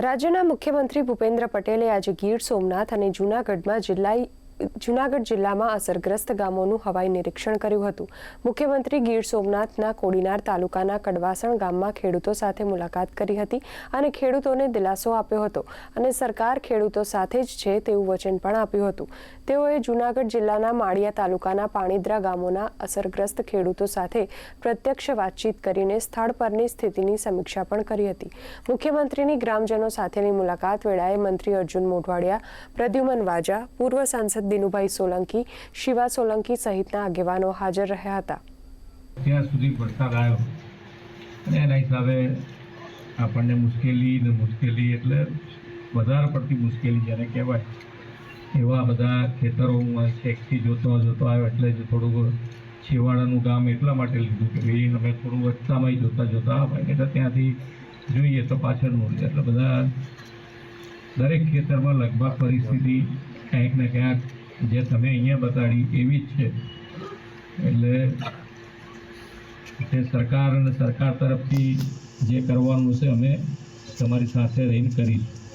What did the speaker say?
રાજ્યના મુખ્યમંત્રી ભૂપેન્દ્ર પટેલે આજે ગીર સોમનાથ અને જૂનાગઢમાં જિલ્લા જૂનાગઢ જિલ્લામાં અસરગ્રસ્ત ગામોનું હવાઈ નિરીક્ષણ કર્યું હતું. મુખ્યમંત્રી ગીર સોમનાથના કોડીનાર તાલુકાના કડવાસણ ગામમાં ખેડૂતો સાથે મુલાકાત કરી હતી અને ખેડૂતોને દિલાસો આપ્યો હતો અને સરકાર ખેડૂતો સાથે જ છે તેવું વચન પણ આપ્યું હતું. તેઓએ જૂનાગઢ જિલ્લાના માળિયા તાલુકાના પાણીદ્રા ગામોના અસરગ્રસ્ત ખેડૂતો સાથે પ્રત્યક્ષ વાતચીત કરીને સ્થળ પરની સ્થિતિની સમીક્ષા પણ કરી હતી. મુખ્યમંત્રીની ગ્રામજનો સાથેની મુલાકાત વેળાએ મંત્રી અર્જુન મોઢવાડિયા, પ્રદ્યુમન વાજા, પૂર્વ સાંસદ દિનુભાઈ સોલંકી, શિવા સોલંકી સહિતના આગેવાનો હાજર રહ્યા હતા. ત્યાં સુધી વરસાદ આવ્યો અને એના હિસાબે આપણને મુશ્કેલી ને મુશ્કેલી એટલે વધારે પડતી મુશ્કેલી જેને કહેવાય. એવા બધા ખેતરોમાં છેકથી જોતો જોતો આવ્યો એટલે જ થોડુંક છેવાડાનું ગામ એટલા માટે લીધું કે ભાઈ અમે થોડું વચ્ચામાં જોતા જોતા આવ્યા એટલે ત્યાંથી જોઈએ તો પાછળનું. એટલે બધા દરેક ખેતરમાં લગભગ પરિસ્થિતિ ક્યાંક ને ક્યાંક જે તમે અહીંયા બતાડી એવી જ છે. એટલે જે સરકાર અને સરકાર તરફથી જે કરવાનું છે, અમે તમારી સાથે રહીને કરીશું.